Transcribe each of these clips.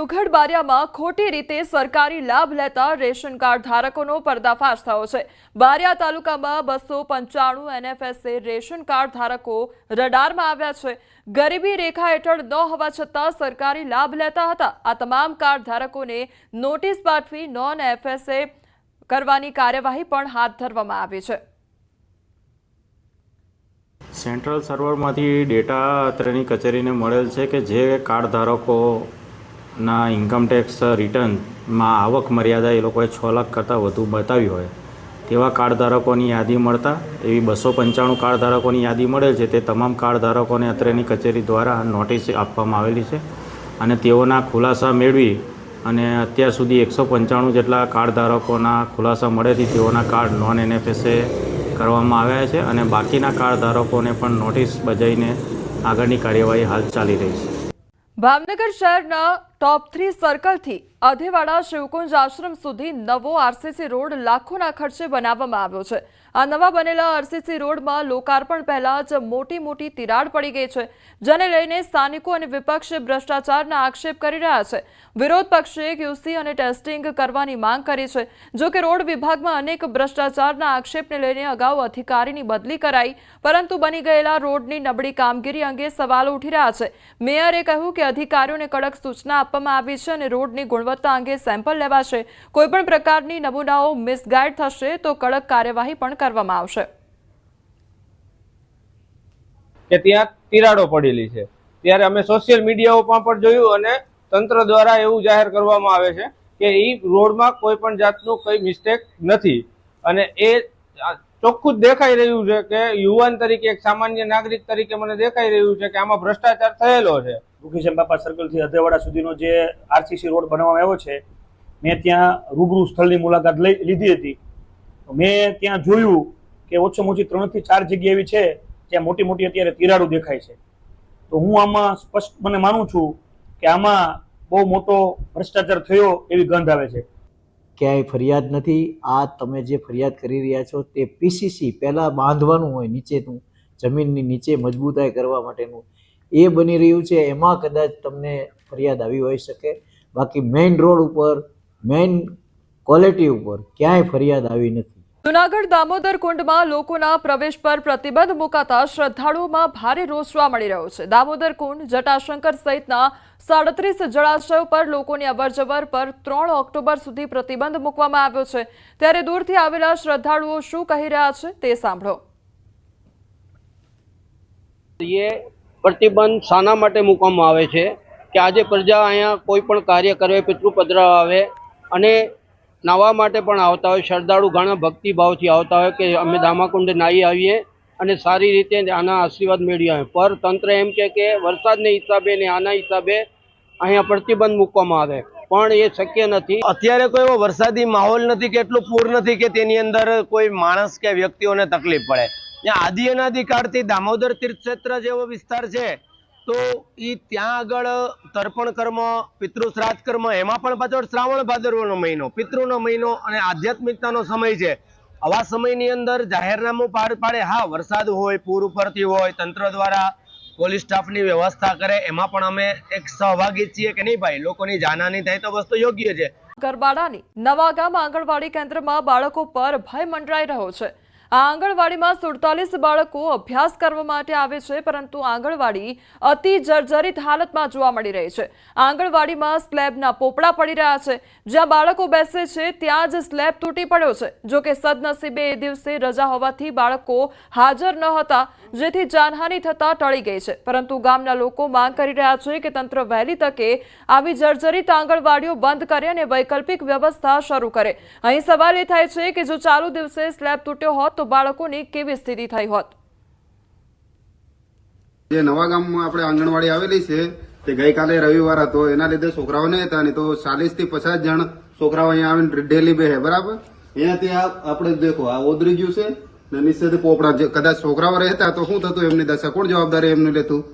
દેવગઢ બારિયામાં ખોટી રીતે સરકારી લાભ લેતા રેશન કાર્ડ ધારકોનો પર્દાફાશ થયો છે. બારિયા તાલુકામાં બસો પંચાણું એનએફએસએ રેશન કાર્ડ ધારકો રડારમાં આવ્યા છે. ગરીબી રેખા હેઠળ ન હોવા છતાં સરકારી લાભ લેતા હતા. આ તમામ કાર્ડ ધારકોને નોટિસ પાઠવી નોન એફએસએ કરવાની કાર્યવાહી પણ હાથ ધરવામાં આવી છે. સેન્ટ્રલ સર્વરમાંથી ડેટા અત્રેની કચેરીને મળેલ છે કે જે કાર્ડ ધારકોના ઇન્કમટેક્સ રિટર્નમાં આવક મર્યાદા એ લોકોએ છ લાખ કરતાં વધુ બતાવી હોય. તેવા કાર્ડ ધારકોની યાદી મળતા, એવી બસો પંચાણું કાર્ડ ધારકોની યાદી મળેલ છે, તે તમામ કાર્ડ ધારકોને અત્રેની કચેરી દ્વારા નોટિસ આપવામાં આવેલી છે. અને તેઓના ખુલાસા મેળવી અને અત્યાર સુધી એકસો પંચાણું જેટલા કાર્ડ ધારકોના ખુલાસા મળેથી તેઓના કાર્ડ નોન એનએફએસએ કરવામાં આવ્યા છે અને બાકીના કાર્ડ ધારકોને પણ નોટિસ બજાવીને આગળની કાર્યવાહી હાલ ચાલી રહી છે. ભાવનગર શહેરના ટોપ થ્રી સર્કલથી અધેવાડા શિવકુંજ આશ્રમ સુધી નવો આરસીસી રોડ લાખોના ખર્ચે બનાવવામાં આવ્યો છે. આ નવા બનેલા આરસીસી રોડમાં લોકાર્પણ પહેલા જ મોટી મોટી તિરાડ પડી ગઈ છે, જેને લઈને સ્થાનિકો અને વિપક્ષ ભ્રષ્ટાચારના આક્ષેપ કરી રહ્યા છે. વિરોધ પક્ષે ક્યુસી અને ટેસ્ટિંગ કરવાની માંગ કરી છે, જો કે રોડ વિભાગમાં અનેક ભ્રષ્ટાચારના આક્ષેપને લઈને અગાઉ અધિકારીની બદલી કરાઈ, પરંતુ બની ગયેલા રોડની નબળી કામગીરી અંગે સવાલો ઉઠી રહ્યા છે. મેયરે કહ્યું કે અધિકારીઓને કડક સૂચના આપવામાં આવી છે અને રોડની ગુણવત્તા અંગે સેમ્પલ લેવાશે. કોઈપણ પ્રકારની નમૂનાઓ મિસગાઈડ થશે તો કડક કાર્યવાહી પણ કરવામાં આવશે. કે ત્યાં તિરાડો પડેલી છે. ત્યારે અમે સોશિયલ મીડિયાઓમાં પણ જોયું અને તંત્ર દ્વારા એવું જાહેર કરવામાં આવે છે કે એ રોડમાં કોઈ પણ જાતનું કઈ મિસ્ટેક નથી. અને એ ચોખ્ખું જ દેખાઈ રહ્યું છે કે યુવાન તરીકે એક સામાન્ય નાગરિક તરીકે મને દેખાઈ રહ્યું છે કે આમાં ભ્રષ્ટાચાર થયેલો છે. રૂકીશમ બાપા સર્કલથી અધેવાડા સુધીનો જે આરસીસી રોડ બનાવવામાં આવ્યો છે મેં ત્યાં રૂબરૂ સ્થળની મુલાકાત લઈ લીધી હતી. મેં ત્યાં જોયું કે ઓછામાં ઓછી ત્રણથી ચાર જગ્યા એવી છે જ્યાં મોટી મોટી અત્યારે તિરાડો દેખાય છે. તો હું આમાં સ્પષ્ટ મને માનું છું કે આમાં બહુ મોટો ભ્રષ્ટાચાર થયો એવી ગંધ આવે છે. ક્યાંય ફરિયાદ નથી. આ તમે જે ફરિયાદ કરી રહ્યા છો તે પીસીસી પહેલાં બાંધવાનું હોય નીચેનું, જમીનની નીચે મજબૂતાઈ કરવા માટેનું. એ બની રહ્યું છે. એમાં કદાચ તમને ફરિયાદ આવી હોઈ શકે. બાકી મેઇન રોડ ઉપર મેઇન ક્વોલિટી ઉપર ક્યાંય ફરિયાદ આવી નથી. જુનાગઢ દામોદર કુંડમાં લોકોના પ્રવેશ પર પ્રતિબંધ મુકાતા શ્રદ્ધાળુઓમાં ભારે રોષ જોવા મળી રહ્યો છે. દામોદર કુંડ જટાશંકર સહિતના સાડત્રીસ જળાશયો પર લોકોની અવરજવર પર ત્રણ ઓક્ટોબર સુધી પ્રતિબંધ મૂકવામાં આવ્યો છે. ત્યારે દૂરથી આવેલા શ્રદ્ધાળુઓ શું કહી રહ્યા છે તે સાંભળો. એ પ્રતિબંધ શાના માટે મૂકવામાં આવે છે કે આજે પ્રજા અહીંયા કોઈ પણ કાર્ય કરે, પિતૃ પધરાવ આવે અને નાવા માટે પણ આવતા હોય, શ્રદ્ધાળુ ઘણા ભક્તિભાવથી આવતા હોય કે અમે દામાકુંડ નાહી આવીએ અને સારી રીતે આના આશીર્વાદ મેળવી આવે પર તંત્ર એમ કે કે વરસાદને હિસાબે ને આના હિસાબે અહીંયા પ્રતિબંધ મૂકવામાં આવે. પણ એ શક્ય નથી. અત્યારે કોઈ એવો વરસાદી માહોલ નથી કે એટલું પૂર નથી કે તેની અંદર કોઈ માણસ કે વ્યક્તિઓને તકલીફ પડે. આદિ અનાદિ કાળથી દામોદર તીર્થ ક્ષેત્ર જેવો વિસ્તાર છે. તો એ ત્યાં આગળ તર્પણ કર્મ, પિતૃ શ્રાદ્ધ કર્મ એમાં પણ પાછળ શ્રાવણ ભાદરવાનો મહિનો, પિતૃનો મહિનો અને આધ્યાત્મિકતાનો સમય છે. આવા સમયની અંદર જાહેરનામું પાડ પાડે, હા, વરસાદ હોય, પૂર ઉપરથી હોય, તંત્ર દ્વારા પોલીસ સ્ટાફની વ્યવસ્થા કરે, એમાં પણ અમે એક સહભાગી છીએ કે નહીં ભાઈ? લોકોની જાનહાની થાય તો વસ્તુ યોગ્ય છે. ગરબાડાની નવાગામ આંગણવાડી કેન્દ્રમાં બાળકો પર ભય મંડરાઈ રહ્યો છે. આ આંગણવાડીમાં સુડતાલીસ બાળકો અભ્યાસ કરવા માટે આવે છે, પરંતુ આંગણવાડી અતિ જર્જરિત હાલતમાં જોવા મળી રહી છે. આંગણવાડીમાં સ્લેબના પોપડા પડી રહ્યા છે. જ્યાં બાળકો બેસે છે, ત્યાં જ સ્લેબ તૂટી પડ્યો છે. જો કે સદનસીબે એ દિવસે રજા હોવાથી બાળકો હાજર ન હતા, જેથી જાનહાનિ થતા ટળી ગઈ છે. પરંતુ ગામના લોકો માંગ કરી રહ્યા છે કે તંત્ર વહેલી તકે આવી જર્જરિત આંગણવાડીઓ બંધ કરે અને વૈકલ્પિક વ્યવસ્થા શરૂ કરે. અહીં સવાલ એ થાય છે કે જો ચાલુ દિવસે સ્લેબ તૂટ્યો હોત તો બાળકોની કેવી સ્થિતિ થઈ હોત? જે નવા ગામમાં આપણે આંગણવાડી આવેલી છે તે ગઈકાલે રવિવાર હતો. એના લીધે છોકરાઓ નહીં હતા નહીં તો ચાલીસથી પચાસ જણ છોકરાઓ અહીંયા આવીને ડેલી બે બરાબર? અહીંયાથી આ આપણે દેખો આ ઓદરી ગયું છે ને નીચેથી પોપડા. જે કદાચ છોકરાઓ રહેતા તો શું થતું? એમની દશા કોણ જવાબદારી એમને લેતું?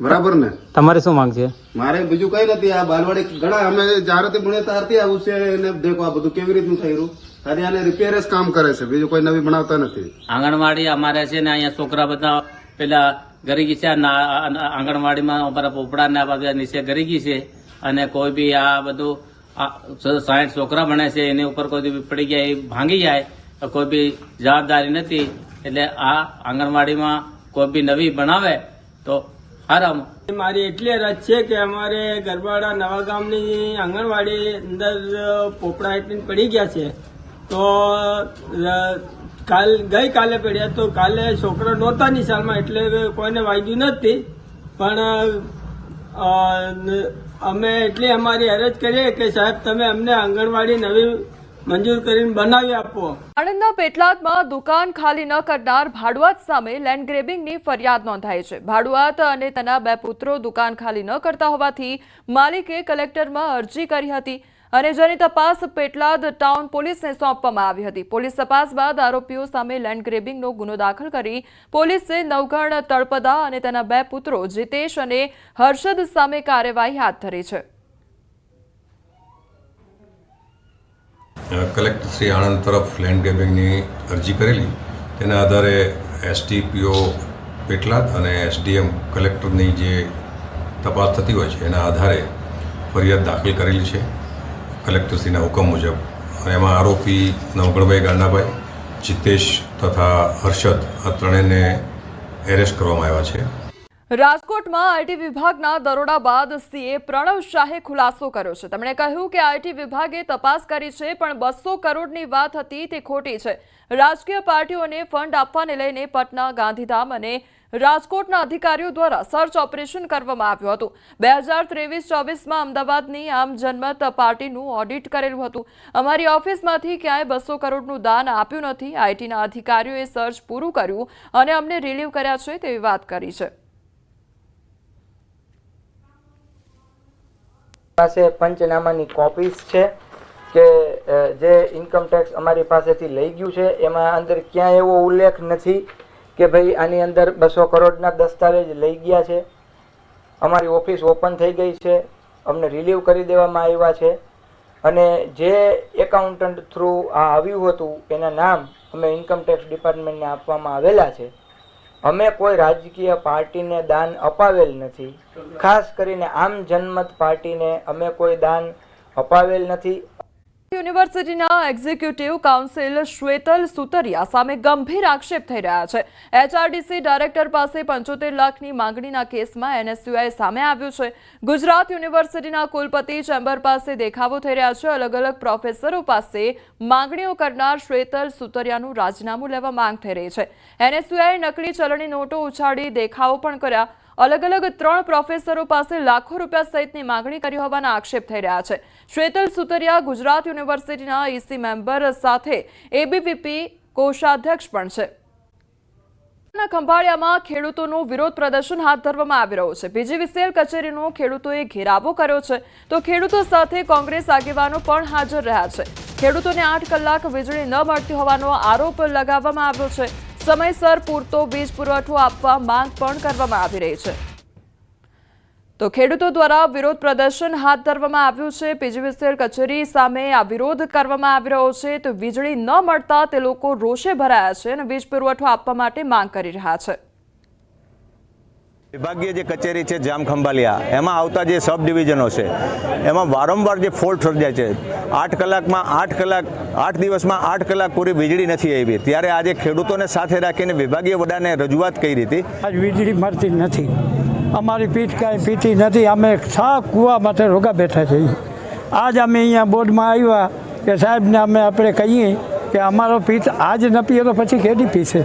બરાબર ને? તમારે શું માંગ છે? મારે બીજું કઈ નથી. આ બાલવાડી ઘણા અમે જ્યારે ભણે ત્યારથી આવું છે એને દેખો આ બધું કેવી રીતનું થયું ખાલી આને રિપેર જ કામ કરે છે. બીજું કોઈ નવી બનાવતા નથી. આંગણવાડી અમારે છે ને અહીંયા છોકરા બધા પેલા ગરીગી છે. ના- આંગણવાડીમાં અમારા પોપડા ને આ બધા નીચે ગરીગી છે. અને કોઈ બી આ બધું સાઠ છોકરા ભણે છે એની ઉપર કોઈ બી પડી ગયા એ ભાંગી જાય તો કોઈ બી જવાબદારી નથી. એટલે આ આંગણવાડીમાં કોઈ બી નવી બનાવે તો આરામ મારી એટલી અરજ છે કે અમારે ગરબાડા નવા ગામની આંગણવાડી અંદર પોપડા એટલી પડી ગયા છે. તો કાલ કાલ, ગઈકાલે પડ્યા તો કાલે છોકરો નહોતા નિશાળમાં, એટલે કોઈને વાગ્યું નથી. પણ અમે એટલી અમારી અરજ કરીએ કે સાહેબ, તમે અમને આંગણવાડી નવી મંજૂર કરીને બનાવી આપો. આણંદના પેટલાદમાં દુકાન ખાલી ન કરનાર ભાડુઆત સામે લેન્ડ ફરિયાદ નોંધાઈ છે. ભાડુઆત અને તેના બે પુત્રો દુકાન ખાલી ન કરતા હોવાથી માલિકે કલેક્ટરમાં અરજી કરી હતી. અને જેની તપાસ પેટલાદ ટાઉન પોલીસને સોંપવામાં આવી હતી. પોલીસ તપાસ બાદ આરોપીઓ સામે લેન્ડ ગ્રેબિંગનો ગુનો દાખલ કરી પોલીસે નવગણ તળપદા અને તેના બે પુત્રો જીતેશ અને હર્ષદ સામે કાર્યવાહી હાથ ધરી છે. કલેક્ટર શ્રી આણંદ તરફ લેન્ડ ગ્રેબિંગની અરજી કરેલી. તેના આધારે એસટીપીઓ પેટલાદ અને એસડીએમ કલેક્ટરની જે તપાસ થતી હોય છે, એના આધારે ફરિયાદ દાખલ કરેલી છે. કલેક્ટરશ્રીના હુકમ મુજબ. એમાં આરોપી નવગણભાઈ ગાંડાભાઈ જીતેશ તથા હર્ષદ આ ત્રણેયને એરેસ્ટ કરવામાં આવ્યા છે. રાજકોટમાં આઈટી વિભાગના દરોડા બાદ સીએ પ્રણવ શાહે ખુલાસો કર્યો છે. તેમણે કહ્યું કે આઈટી વિભાગે તપાસ કરી છે, પણ બસો કરોડની વાત હતી તે ખોટી છે. રાજકીય પાર્ટીઓને ફંડ આપવાને લઈને પટના ગાંધીધામ અને રાજકોટના અધિકારીઓ દ્વારા સર્ચ ઓપરેશન કરવામાં આવ્યું હતું. બે હજાર ત્રેવીસ, ચોવીસમાં અમદાવાદની આમ જનમત પાર્ટીનું ઓડિટ કરેલું હતું. અમારી ઓફિસમાંથી ક્યાંય બસો કરોડનું દાન આપ્યું નથી. આઈટીના અધિકારીઓએ સર્ચ પૂરું કર્યું અને અમને રિલીવ કર્યા છે તેવી વાત કરી છે. પાસે પંચનામાની કોપીસ છે કે જે ઇન્કમ ટેક્સ અમારી પાસેથી લઈ ગયું છે. એમાં અંદર ક્યાંય એવો ઉલ્લેખ નથી. કે ભાઈ આની અંદર બસો કરોડના દસ્તાવેજ લઈ ગયા છે. અમારી ઓફિસ ઓપન થઈ ગઈ છે. અમને રિલીવ કરી દેવામાં આવ્યા છે. અને જે એકાઉન્ટન્ટ થ્રુ આ આવ્યું હતું, એના નામ અમે ઇન્કમટેક્સ ડિપાર્ટમેન્ટને આપવામાં આવેલા છે. અમે કોઈ રાજકીય પાર્ટીને દાન અપાવેલ નથી. ખાસ કરીને આમ જનમત પાર્ટીને અમે કોઈ દાન અપાવેલ નથી. યુનિવર્સિટીના એક્ઝિક્યુટિવ કાઉન્સિલ શ્વેતલ સુતરિયા સામે ગંભીર આક્ષેપ થઈ રહ્યા છે. એચઆરડીસી ડાયરેક્ટર પાસે પંચોતેર લાખની માંગણીના કેસમાં એનએસયુઆઈ સામે આવ્યું છે. ગુજરાત યુનિવર્સિટીના કુલપતિ ચેમ્બર પાસે દેખાવો થઈ રહ્યા છે. અલગ અલગ પ્રોફેસરો પાસે માંગણીઓ કરનાર શ્વેતલ સુતરિયાનું રાજીનામું લેવા માંગ થઈ રહી છે. એનએસયુઆઈ નકલી ચલણી નોટો ઉછાળી દેખાવો પણ કર્યા. અલગ અલગ ત્રણ પ્રોફેસરો પાસે લાખો રૂપિયા સહિતની માંગણી કરી હોવાના આક્ષેપ થઈ રહ્યા છે. શ્વેતલ સુતરિયા ગુજરાત યુનિવર્સિટીના ઈસી મેમ્બર સાથે એબીવીપી કોષાધ્યક્ષ પણ છે. ના ખંભાળિયામાં ખેડૂતોનું વિરોધ પ્રદર્શન હાથ ધરવામાં આવી રહ્યું છે. બીજીવીસીએલ કચેરીનો ખેડૂતોએ ઘેરાવો કર્યો છે. તો ખેડૂતો સાથે કોંગ્રેસ આગેવાનો પણ હાજર રહ્યા છે. ખેડૂતોને આઠ કલાક વીજળી ન મળતી હોવાનો આરોપ લગાવવામાં આવ્યો છે. સમયસર પૂરતો વીજ પુરવઠો આપવા માંગ પણ કરવામાં આવી રહી છે. તો ખેડૂતો દ્વારા વિરોધ પ્રદર્શન હાથ ધરવામાં આવ્યું છે. પીજીવીસીએલ કચેરી સામે આ વિરોધ કરવામાં આવી રહ્યો છે. તો વીજળી ન મળતા તે લોકો રોષે ભરાયા છે અને વીજ પુરવઠો આપવા માટે માંગ કરી રહ્યા છે. વિભાગીય જે કચેરી છે, જામ ખંભાલિયા, એમાં આવતા જે સબ ડિવિઝનો છે, એમાં વારંવાર જે ફોલ્ટ સર્જાય છે. આઠ કલાકમાં આઠ કલાક, આઠ દિવસમાં આઠ કલાક પૂરી વીજળી નથી આવી. ત્યારે આજે ખેડૂતોને સાથે રાખીને વિભાગીય વડાને રજૂઆત કરી હતી. આજ વીજળી મળતી નથી. અમારી પીઠ કાંઈ પીતી નથી. અમે છા કૂવા માટે રોગા બેઠા છીએ આજ અમે અહીંયા બોર્ડમાં આવ્યા કે સાહેબને અમે આપણે કહીએ કે અમારો પીઠ આજ ન પીએ તો પછી કેદી પીશે.